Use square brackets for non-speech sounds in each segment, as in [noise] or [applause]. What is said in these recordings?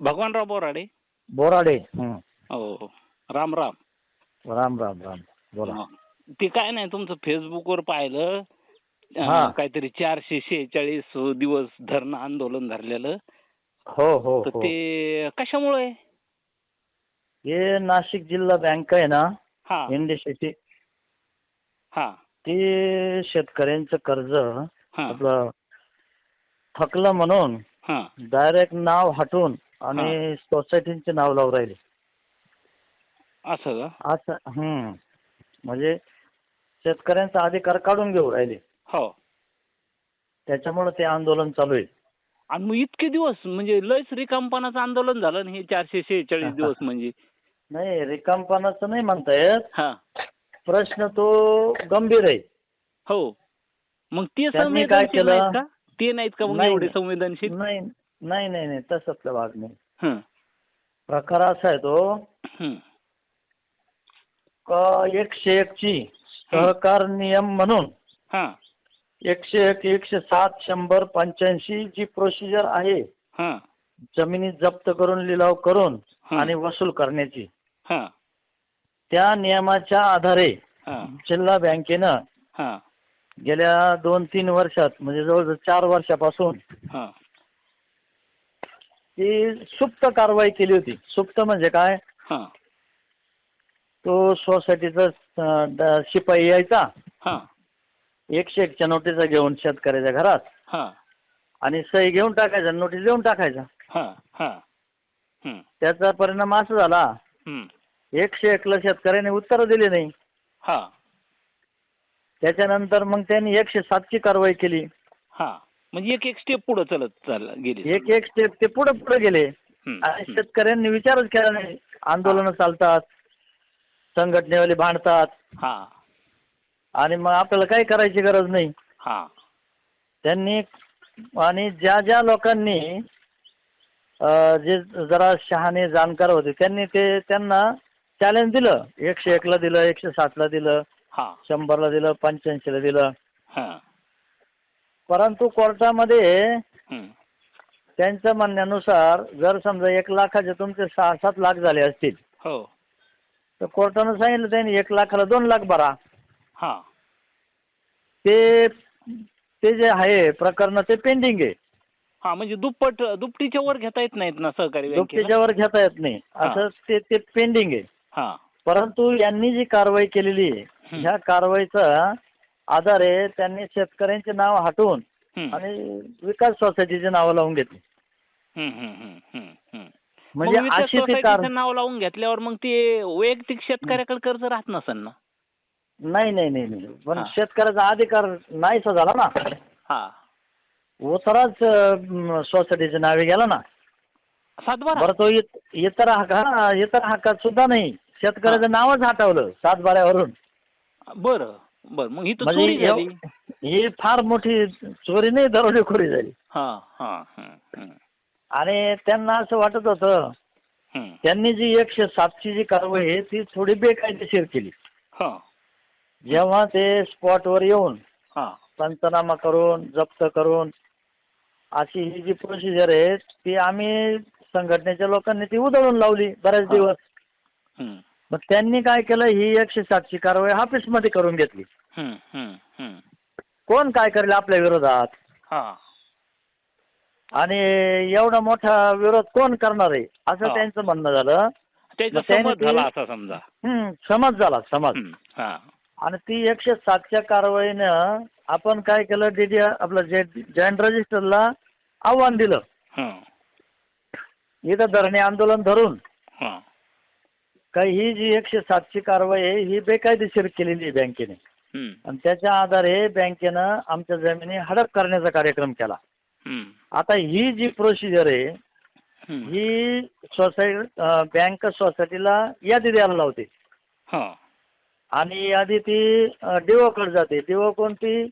भगवानराव बोराडे बोराडे हं. राम राम राम राम राम बोला. ते काय नाही तुमचं फेसबुकवर पाहिलं अं, हा. काहीतरी चारशे शेहेचाळीस दिवस धरणं आंदोलन धरलेलं हो हो तर हो. ते कशामुळे? हे नाशिक जिल्हा बँक आहे ना हा. एनडीसीची हा. ते शेतकऱ्यांचं कर्ज हा. आपलं थकलं म्हणून हा. डायरेक्ट नाव हटवून आणि सोसायटीचे नाव लावून राहिले. असं का? असं हं. म्हणजे शेतकऱ्यांचा अधिकार काढून घेऊ राहिले. हो. त्याच्यामुळे ते आंदोलन चालू आहे. आणि मग इतके दिवस म्हणजे लयच रिकामपणाचं आंदोलन झालं ना हे चारशे शेहेचाळीस [laughs] दिवस म्हणजे. नाही रिकामपणाचं नाही म्हणता येत. हा. प्रश्न तो गंभीर आहे. हो. मग ते त्यांनी काय संवेदनशील केलं? नाहीत का? ते नाहीत का मग नाही, एवढे. संवेदनशील? नाही. नाही नाही नाही तसंतला भाग नाही. प्रकार असा आहे तो का एकशे एकची सहकार नियम म्हणून हा. एकशे एक एकशे सात शंभर पंच्याऐंशी जी प्रोसिजर आहे हा. जमिनी जप्त करून लिलाव करून. आणि वसूल करण्याची. हा. त्या नियमाच्या आधारे हा. जिल्हा बँकेनं हा. गेल्या दोन तीन वर्षात म्हणजे जवळजवळ चार वर्षापासून ती सुप्त कारवाई केली होती. सुप्त म्हणजे काय? हा. तो सोसायटीचा शिपाई यायचा. हा. एकशे एकच्या नोटिसा घेऊन शेतकऱ्याच्या घरात. हा. आणि सही घेऊन टाकायचा नोटीस देऊन टाकायचा. हा हा. हं, त्याचा परिणाम असा झाला. एकशे एकला शेतकऱ्याने उत्तर दिली नाही. हा. त्याच्यानंतर मग त्यांनी एकशे सातची कारवाई केली. हा. म्हणजे एक एक स्टेप पुढे चलत चाल गेली एक एक स्टेप ते पुढे पुढे गेले. आणि. शेतकऱ्यांनी विचारच केला नाही. आंदोलन चालतात संघटनेवाले भांडतात. हा. आणि मग आपल्याला काही करायची गरज नाही. हा. त्यांनी आणि ज्या ज्या लोकांनी अं, जे जरा शहाणे जाणकार होते त्यांनी ते त्यांना चॅलेंज दिलं. एकशे एकला दिलं एकशे सातला दिलं. हा. शंभरला दिलं पंच्याऐंशीला दिलं. हा. परंतु कोर्टामध्ये त्यांच्या म्हणण्यानुसार जर समजा एक लाखाचे तुमचे सहा सात लाख झाले असतील हो. तर कोर्टानं सांगितलं त्यांनी एक लाखाला दोन लाख भरा. हा. ते ते जे आहे प्रकरण ते पेंडिंग आहे. हा म्हणजे दुप्पट दुपटीच्या वर घेता येत नाहीत ना सहकारी बँकेला? त्याच्यावर घेता येत नाही. असं ते ते पेंडिंग आहे. हा. परंतु यांनी जी कारवाई केलेली आहे हं. ह्या कारवाईचा आधारे त्यांनी शेतकऱ्यांचे नाव हटवून आणि विकास सोसायटीचे नाव लावून घेतली. म्हणजे अशी ती नाव लावून घेतल्यावर मग ते वैयक्तिक शेतकऱ्याकडे कर्ज राहत नसेल ना? नाही नाही नाही नाही. पण. शेतकऱ्याचा अधिकार नाहीसा झाला ना. हा. उतराच सोसायटीच्या नावे गेला ना. बरं तो इत- इतर हक्क हा, इतर हक्कात सुद्धा नाही. शेतकऱ्याचं नावच हटवलं सातबाऱ्यावरून. बरं. बरं मग ही तर म्हणजे चोरी झाली. एव- ही फार मोठी चोरी नाही दरोडेखोरी झाली. हा हा हं, हं, आणि त्यांना असं वाटत होतं हं. त्यांनी जी एकशे सातची जी कारवाई आहे ती थोडी बेकायदेशीर केली. हा. जेव्हा ते स्पॉटवर येऊन हा. पंचनामा करून जप्त करून अशी ही जी प्रोसिजर आहे ती आम्ही संघटनेच्या लोकांनी ती उधळून लावली बऱ्याच हा. दिवस. हं, मग त्यांनी काय केलं ही एकशे सातची कारवाई ऑफिसमध्ये करून घेतली. कोण काय करेल आपल्या विरोधात? हा. आणि एवढा मोठा विरोध कोण करणार आहे? असं हा. त्यांचं म्हणणं झालं. त्याचा मग त्याने समज ते- झाला असा समजा. हम्म, समज झाला समज. हा. आणि ती एकशे सातच्या कारवाईनं आपण काय केलं? डीडी आपलं जे जॉईंट रजिस्टरला आव्हान दिलं. हं, इथं धरणे आंदोलन धरून. हा. का ही जी एकशे सातची कारवाई आहे ही बेकायदेशीर केलेली आहे बँकेने. आणि त्याच्या आधारे बँकेनं आमच्या जमिनी हडप करण्याचा कार्यक्रम केला. आता ही जी प्रोसिजर आहे हं. सोसायटी बँक सोसायटीला यादी द्यायला लावते. हा. आणि यादी ती डिओकडे जाते. डिओ कोणती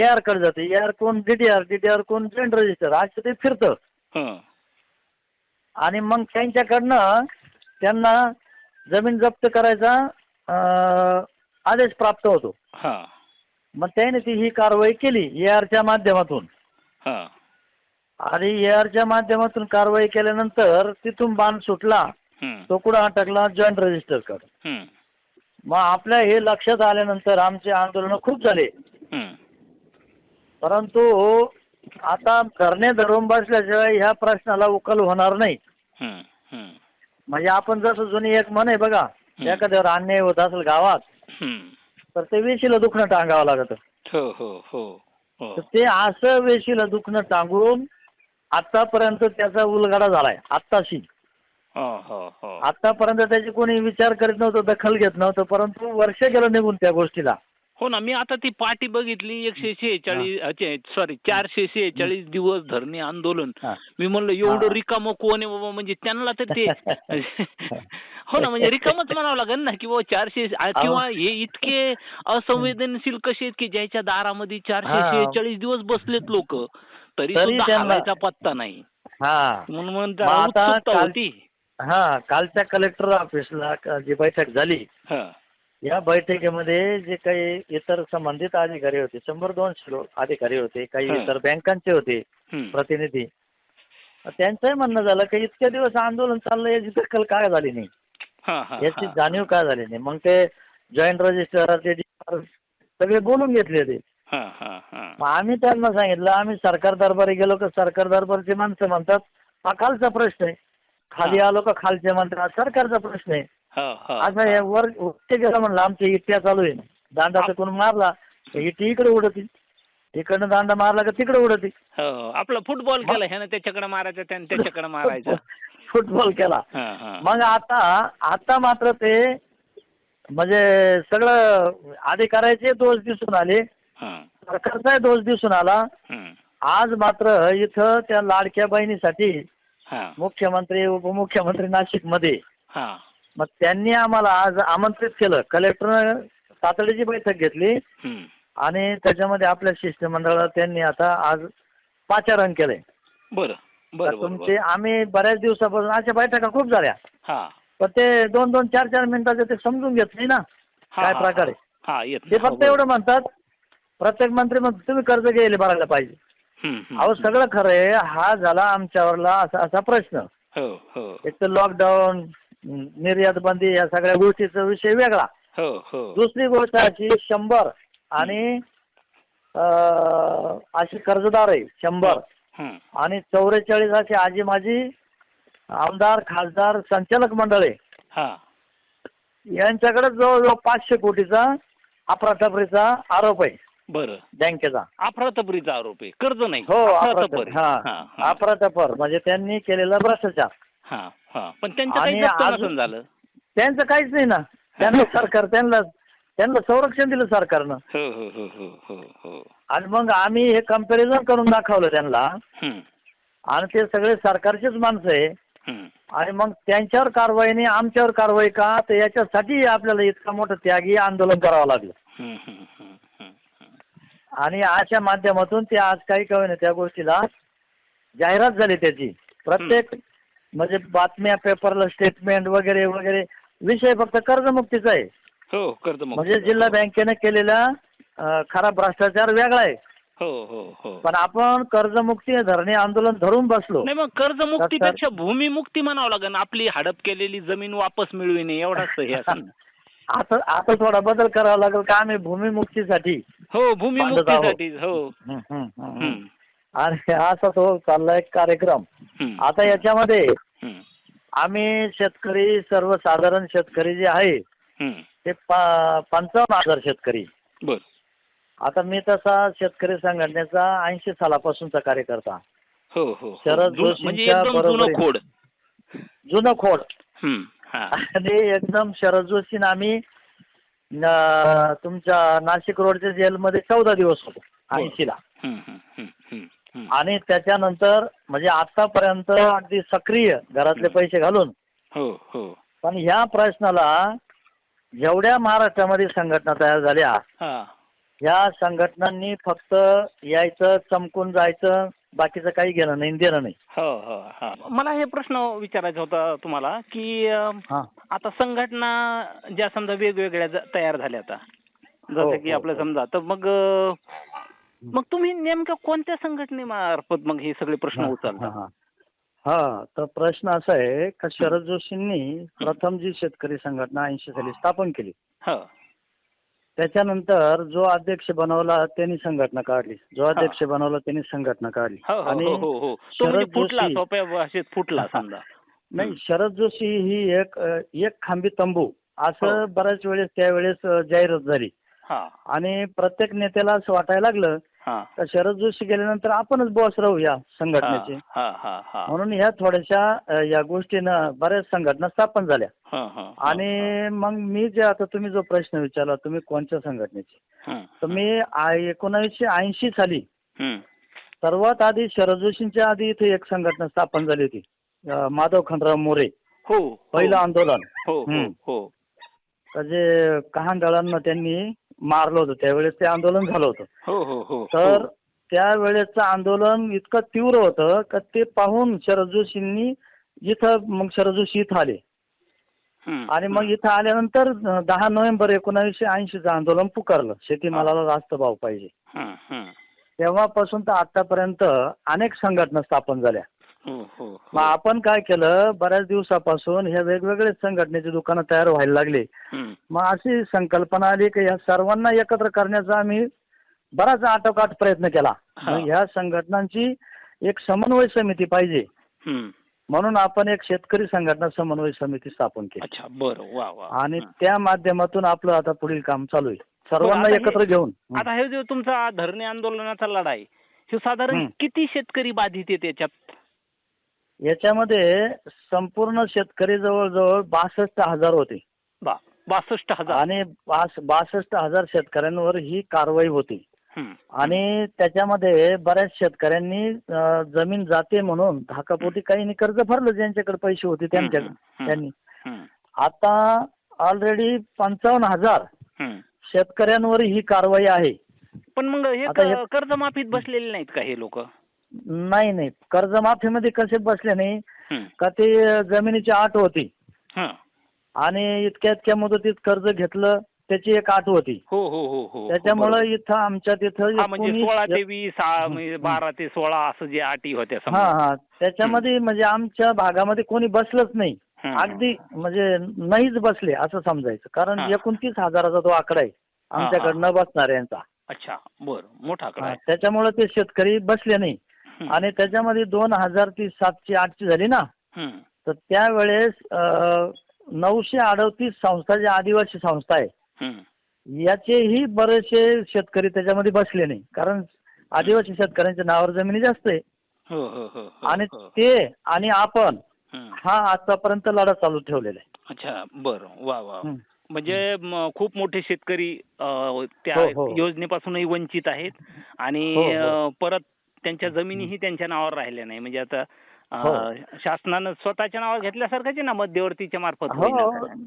ए आरकडे जाते. ए आर कोण D D R D D R कोण जॉईंट रजिस्टर असं ते फिरतं. आणि मग त्यांच्याकडनं त्यांना जमीन जप्त करायचा आदेश प्राप्त होतो. हा. मग त्याने ती ही कारवाई केली ए आरच्या माध्यमातून. हा. आणि एअरच्या माध्यमातून कारवाई केल्यानंतर तिथून बाण सुटला. हम्म, तो कुठं अटकला? जॉईंट रजिस्टर कर हम्म, मग आपल्या हे लक्षात आल्यानंतर आमचे आंदोलन खूप झाले. हम्म. परंतु आता धरणे धरून बसल्याशिवाय ह्या प्रश्नाला उकल होणार नाही. हम्म, हम्म, म्हणजे आपण जसं जुनी एक म्हण आहे बघा एखाद्यावर अन्याय होत असेल गावात. तर ते वेशीला दुखणं टांगावं लागतं. हो हो हो हो. ते असं वेशीला दुखणं टांगून आतापर्यंत त्याचा उलगडा झालाय आत्ताशी. हो हो हो. आतापर्यंत त्याची कोणी विचार करीत नव्हतं दखल घेत नव्हतं परंतु वर्ष गेलं निघून त्या गोष्टीला. हो ना मी आता ती पाटी बघितली एकशे शेहेचाळीस सॉरी चारशे शेहेचाळीस दिवस धरणे आंदोलन. मी म्हणलं एवढं. रिकामं कोण आहे बाबा? म्हणजे त्यांना तर ते [laughs] हो ना म्हणजे रिकामच म्हणावं लागेल ना की बाबा चारशे. किंवा हे इतके असंवेदनशील कसे आहेत की ज्याच्या दारामध्ये चारशे. शेहेचाळीस दिवस बसलेत लोक तरी सुद्धा हालायचा पत्ता नाही. हा. म्हणून होती. हा कालच्या कलेक्टर ऑफिसला जी बैठक झाली या बैठकीमध्ये जे काही इतर संबंधित अधिकारी होते शंभर दोनशे लो- अधिकारी होते काही. इतर बँकांचे होते. प्रतिनिधी त्यांचंही म्हणणं झालं की इतक्या दिवस आंदोलन चाललं याची दखल काय झाली नाही हा हा याची. जाणीव काय झाली नाही मग ते जॉईंट रजिस्टर सगळे बोलून घेतले ते आम्ही त्यांना सांगितलं आम्ही सरकार दरबारी गेलो का सरकार दरबारची माणसं म्हणतात हा खालचा प्रश्न आहे खाली. आलो का खालचे म्हणतात सरकारचा प्रश्न आहे असं हे. वर वरती गेलं म्हणलं आमची इट्ट्या चालू आहे. दांडा कोण मारला इट्टी इकडे उडती. इकडनं दांडा मारला का तिकडे उडती. हो हो. आपला फुटबॉल केला ह्यानं त्याच्याकडे मारायचं त्यानं त्याच्याकडे मारायचं. [laughs] फुटबॉल केला. हा हा. मग आता आता मात्र ते म्हणजे सगळं अधिकाऱ्याचे दोष दिसून आले. सरकारचाही दोष दिसून आला. आज मात्र इथं त्या लाडक्या बहिणीसाठी हा. मुख्यमंत्री उपमुख्यमंत्री नाशिकमध्ये मग त्यांनी आम्हाला आज आमंत्रित केलं. कलेक्टरनं तातडीची बैठक घेतली. हम्म. आणि त्याच्यामध्ये आपल्या शिष्टमंडळाला त्यांनी आता आज पाचारण केलंय. बरं. तर बरं बरं तुमचे बरं. आम्ही बऱ्याच दिवसापासून अशा बैठका खूप झाल्या. हा. पण ते दोन दोन चार चार मिनिटाचे ते समजून घेत नाही ना. हा, काय हा, प्रकार? हा. हा येत ते नाही. हो, फक्त एवढं म्हणतात प्रत्येक मंत्री मग तुम्ही कर्ज घ्यायला भरायला पाहिजे. हम्म, हम्म, अहो. सगळं खरं आहे. हा झाला आमच्यावरला असा असा प्रश्न. हो हो. एक तर लॉकडाऊन निर्यात बंदी या सगळ्या गोष्टीचा विषय वेगळा. हो हो. दुसरी गोष्ट अशी शंभर आणि अशी कर्जदार आहे शंभर. आणि चौवेचाळीस अशी आजी माझी आमदार खासदार संचालक मंडळ. आहे हा. यांच्याकडे जवळजवळ पाचशे कोटीचा अफरातफरीचा आरोप आहे. बरं. बँकेचा. अफरातफरीचा आरोप आहे. कर्ज नाही. हो अफरातफर अफरातफर हा. हा हा. अफरातफर म्हणजे त्यांनी केलेला भ्रष्टाचार. हा हा. पण त्यांचं काही आणि जप्त अजून- नसून झालं. त्यांचं काहीच नाही ना. त्यांना [laughs] सरकार त्यांना त्यांना संरक्षण दिलं सरकारनं. हो हो हो हो हो हो. आणि मग आम्ही हे कंपॅरिझन करून दाखवलं त्यांना. हम्म, आणि ते सगळे सरकारचेच माणसं आहे. हम्म. आणि मग त्यांच्यावर कारवाई नाही आमच्यावर कारवाई का? तर याच्यासाठी आपल्याला इतका मोठं त्यागी आंदोलन करावं लागलं. हम्म, हम्म, हम्म, हम्म, हम्म. आणि अशा माध्यमातून ते आज काही कळेना त्या गोष्टीला. जाहिरात झाली त्याची. प्रत्येक म्हणजे बातम्या पेपरला स्टेटमेंट वगैरे वगैरे. विषय फक्त कर्जमुक्तीचा आहे. हो कर्ज म्हणजे जिल्हा बँकेने केलेला अं, खरा भ्रष्टाचार वेगळा आहे. हो हो हो. पण आपण कर्जमुक्ती धरणे आंदोलन धरून बसलो. नाही मग कर्जमुक्तीपेक्षा भूमिमुक्ती म्हणावं लागेल. आपली हडप केलेली जमीन वापस मिळविणे एवढाच हे असेल ना. [laughs] आता आता थोडा बदल करावा लागेल का आम्ही भूमिमुक्तीसाठी? हो भूमिमुक्तीसाठी हो. हम्म, आणि असा तो चाललाय कार्यक्रम. आता याच्यामध्ये आम्ही शेतकरी सर्वसाधारण शेतकरी जे आहे. ते पंचावन्न हजार शेतकरी. बर. आता मी तसा शेतकरी संघटनेचा ऐंशी सालापासूनचा कार्यकर्ता. हो हो. शरद जोशींच्या म्हणजे एकदम जुनं. खोड. जुनं खोड. हम्म, हा. आणि एकदम शरद जोशीनं आम्ही तुमच्या नाशिक रोडच्या जेलमध्ये चौदा दिवस होतो ऐंशीला हम्म, हम्म, हम्म, हम्म, हम्म. आणि त्याच्यानंतर म्हणजे आतापर्यंत अगदी सक्रिय घरातले पैसे घालून. हो हो. पण ह्या प्रश्नाला जेवढ्या महाराष्ट्रामध्ये संघटना तयार झाल्या ह्या संघटनांनी फक्त यायचं चमकून जायचं बाकीचं काही घेणं नाही देणं नाही. हो हो हा. मला हे प्रश्न विचारायचा होता तुम्हाला की हा. आता संघटना ज्या समजा वेगवेगळ्या तयार झाल्या आता. जसं की आपलं. समजा तर मग मग तुम्ही नेमक्या कोणत्या संघटनेमार्फत मग हे सगळे प्रश्न उचलता? हा, तर प्रश्न असा आहे का शरद जोशींनी प्रथम जी शेतकरी संघटना ऐंशी साली स्थापन केली त्याच्यानंतर जो अध्यक्ष बनवला त्यांनी संघटना काढली. जो अध्यक्ष बनवला त्यांनी संघटना काढली. हो हो आणि हो तो म्हणजे शरद फुटला जोशी- फुटला समजा. नाही शरद जोशी ही एक एक खांबी तंबू. असं. बऱ्याच वेळेस त्यावेळेस जाहीरात झाली. आणि प्रत्येक नेत्याला असं वाटायला लागलं हा. का शरद जोशी गेल्यानंतर आपणच बॉस राहू या संघटनेचे. हा हा हा म्हणून ह्या थोड्याशा या गोष्टीनं बऱ्याच संघटना स्थापन झाल्या. हा हा आणि मग मी जे आता तुम्ही जो प्रश्न विचारला तुम्ही कोणत्या संघटनेची? हं, तर मी एकोणीसशे ऐंशी साली हं. सर्वात आधी शरद जोशींच्या आधी इथे एक संघटना स्थापन झाली होती माधव खंडराव मोरे. हो पहिलं आंदोलन. हो हो हं. हो. तर जे कहांदळांना त्यांनी मारलं होतं. त्यावेळेस ते आंदोलन झालं होतं. हो हो हो. तर त्यावेळेसचं आंदोलन इतकं तीव्र होतं का ते पाहून शरद जोशींनी इथं मग शरद जोशी इथं आले. आणि मग इथं आल्यानंतर दहा नोव्हेंबर एकोणावीसशे ऐंशीचं आंदोलन पुकारलं. शेतीमालाला जास्त भाव पाहिजे. तेव्हापासून तर आतापर्यंत अनेक संघटना स्थापन झाल्या. मग आपण काय केलं बऱ्याच दिवसापासून ह्या वेगवेगळे संघटनेची दुकानं तयार व्हायला लागले. हं, मग अशी संकल्पना आली की या सर्वांना एकत्र करण्याचा आम्ही बराच आटोकाट प्रयत्न केला. हा. ह्या संघटनांची एक समन्वय समिती पाहिजे. हं. म्हणून आपण एक शेतकरी संघटना समन्वय समिती स्थापन केली. बरं आणि हं. त्या माध्यमातून आपलं आता पुढील काम चालू आहे. सर्वांना हे- एकत्र घेऊन. आता हे जो तुमचा धरणे आंदोलनाचा लढा आहे हे साधारण हं. किती शेतकरी बाधित आहे त्याच्यात याच्यामध्ये संपूर्ण शेतकरी जवळजवळ बासष्ट हजार होते बा बासष्ट हजार आणि बास बासष्ट हजार शेतकऱ्यांवर ही कारवाई होती. आणि त्याच्यामध्ये बऱ्याच शेतकऱ्यांनी जमीन जाते म्हणून धाकापोटी काही कर्ज भरलं ज्यांच्याकडे पैसे होते त्यांच्याकडे. त्यांनी. आता ऑलरेडी पंचावन्न हजार. शेतकऱ्यांवर ही कारवाई आहे पण मग हे कर्जमाफीत बसलेले नाहीत का हे लोक नाही नाही. कर्जमाफीमध्ये कसे बसले नाही का ते जमिनीची आठ होती. आणि इतक्या इतक्या मुदतीत कर्ज घेतलं त्याची एक आठ होती. हो हो हो हो. त्याच्यामुळं इथं आमच्या तिथं हा म्हणजे एकोणीस- सोळा ते वीस म्हणजे बारा ते सोळा असं जे अटी होत्या हा समजा. हा त्याच्यामध्ये म्हणजे आमच्या भागामध्ये कोणी बसलंच नाही. हं. अगदी म्हणजे नाहीच बसले असं समजायचं. कारण हा. एकोणतीस हजाराचा तो आकडा आहे. आमच्याकडे न बसणाऱ्यांचा. अच्छा. बर. मोठा आकडा हा, आहे. त्याच्यामुळे ते शेतकरी बसले नाही. आणि त्याच्यामध्ये दोन हजार ती सातशे आठची झाली ना. तर त्यावेळेस नऊशे अडतीस संस्था ज्या आदिवासी संस्था आहे हं. याचेही बरेचसे शेतकरी त्याच्यामध्ये बसले नाही कारण आदिवासी शेतकऱ्यांच्या नावावर जमिनी जास्त आहे हो हो हो आणि. ते आणि आपण हं. आतापर्यंत लढा चालू ठेवलेला आहे अच्छा बरं वा वा. म्हणजे खूप मोठे शेतकरी त्या. योजनेपासूनही वंचित आहेत आणि परत त्यांच्या जमिनीही त्यांच्या नावावर राहिल्या नाही. म्हणजे आता हो. शासनानं स्वतःच्या नावावर घेतल्यासारखंच ना मध्यवर्तीच्या मार्फत हो?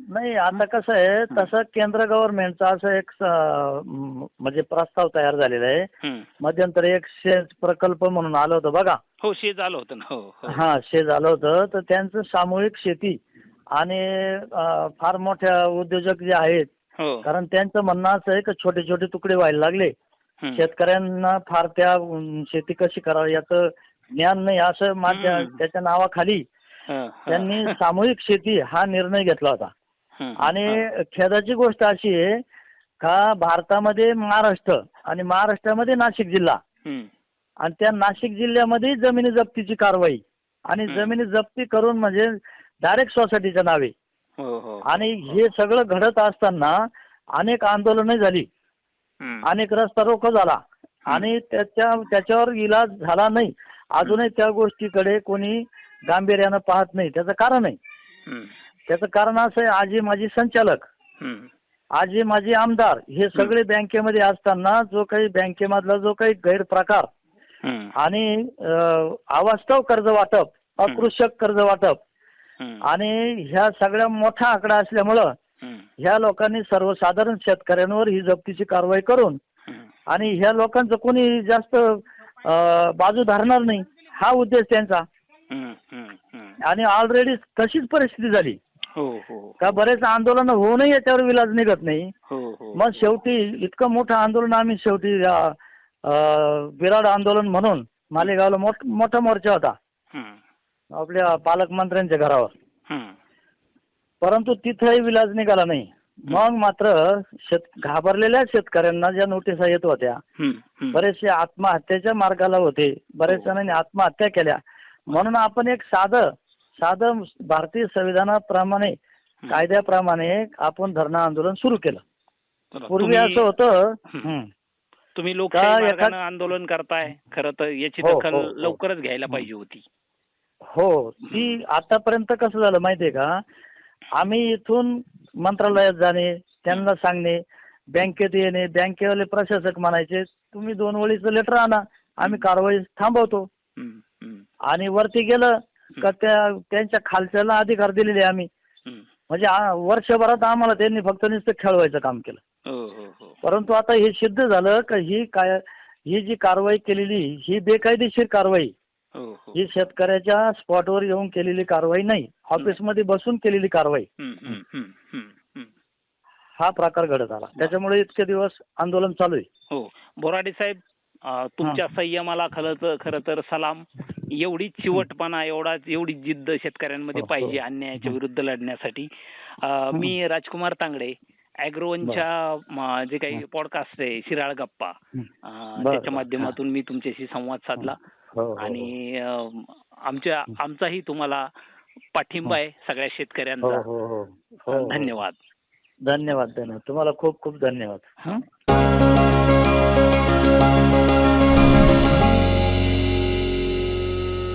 नाही आता कसं आहे तसं केंद्र गव्हर्नमेंटचा असं एक म्हणजे प्रस्ताव तयार झालेला आहे. मध्यंतरी एक शेत प्रकल्प म्हणून आलं होतं बघा. हो शेज आलं होतं ना. हो हो. हा शेत आलं होतं. तर त्यांचं सामूहिक शेती आणि फार मोठ्या उद्योजक जे आहेत हो. कारण त्यांचं म्हणणं असं आहे की छोटे छोटे तुकडे व्हायला लागले. शेतकऱ्यांना फार त्या शेती कशी करावी याचं ज्ञान नाही असं माझ्या. त्याच्या नावाखाली. त्यांनी सामूहिक शेती हा निर्णय घेतला होता आणि. खेदाची गोष्ट अशी आहे का भारतामध्ये महाराष्ट्र आणि महाराष्ट्रामध्ये नाशिक जिल्हा. आणि त्या नाशिक जिल्ह्यामध्ये जमिनी जप्तीची कारवाई आणि. जमिनी जप्ती करून म्हणजे डायरेक्ट सोसायटीच्या नावे हो हो आणि हे सगळं घडत असताना अनेक आंदोलनं झाली. अनेक रस्ता रोको झाला आणि त्याच्या त्याच्यावर इलाज झाला नाही अजूनही त्या गोष्टीकडे कोणी गांभीर्यानं पाहत नाही त्याचं कारण आहे. त्याचं कारण असं आहे आजी माझी संचालक. आजी माझी आमदार हे सगळे बँकेमध्ये असताना जो काही बँकेमधला जो काही गैरप्रकार. आणि अवास्तव कर्ज वाटप अकृषक कर्ज वाटप. आणि ह्या सगळ्या मोठा आकडा असल्यामुळं. ह्या लोकांनी सर्वसाधारण शेतकऱ्यांवर ही जप्तीची कारवाई करून. आणि ह्या लोकांचं कोणी जास्त बाजू धरणार नाही हा उद्देश त्यांचा. आणि ऑलरेडी तशीच परिस्थिती झाली. हो हो. का बरेच आंदोलन होऊनही याच्यावर विलाज निघत नाही. हो मग शेवटी इतकं मोठं आंदोलन आम्ही शेवटी विराट आंदोलन म्हणून मालेगावला मोठ मोठा मोर्चा होता. आपल्या पालकमंत्र्यांच्या घरावर. परंतु तिथंही विलाज निघाला नाही मग मात्र शेत घाबरलेल्या शेतकऱ्यांना ज्या नोटिसा येत होत्या हं, हं. बरेचसे आत्महत्येच्या मार्गाला होते बरेच हो. जणांनी आत्महत्या केल्या म्हणून आपण एक साधं साधं भारतीय संविधानाप्रमाणे हं. कायद्याप्रमाणे आपण धरणं आंदोलन सुरू केलं पूर्वी असं होतं हं. हं. तुम्ही लोकशाही का एखाद- मार्गानं आंदोलन करताय खरं तर याची हो, दखल हो, हो. लवकरच घ्यायला पाहिजे होती हो ती आतापर्यंत कसं झालं माहितीये का आम्ही इथून मंत्रालयात जाणे त्यांना सांगणे बँकेत येणे बँकेवाले प्रशासक म्हणायचे तुम्ही दोन वळीचं लेटर आणा आम्ही कारवाई थांबवतो. आणि वरती गेलं का त्या त्यांच्या खालच्याला अधिकार दिलेले आम्ही. म्हणजे वर्षभरात आम्हाला त्यांनी फक्त नुसतं खेळवायचं काम केलं. हो हो हो. परंतु आता हे सिद्ध झालं का ही काय ही जी कारवाई केलेली ही बेकायदेशीर कारवाई हो हो. ही शेतकऱ्याच्या स्पॉटवर येऊन केलेली कारवाई नाही ऑफिसमध्ये बसून केलेली कारवाई. हं, प्रकार घडत आला. त्याच्यामुळे इतके दिवस आंदोलन चालू आहे. हो. बोराडे साहेब तुमच्या संयमाला खरं तर खरं तर सलाम. एवढी चिवटपणा एवढा एवढी जिद्द शेतकऱ्यांमध्ये हो. पाहिजे अन्यायाच्या विरुद्ध लढण्यासाठी. मी राजकुमार तांगडे अॅग्रोवनच्या जे काही पॉडकास्ट आहे शिराळ गप्पा त्याच्या. माध्यमातून मी तुमच्याशी संवाद साधला. आणि अं, आमच्या आमचाही तुम्हाला पाठिंबा आहे सगळ्या हो शेतकऱ्यांचा हो हो. हो हो. धन्यवाद. धन्यवाद धन्यवाद. तुम्हाला खूप खूप धन्यवाद. हं?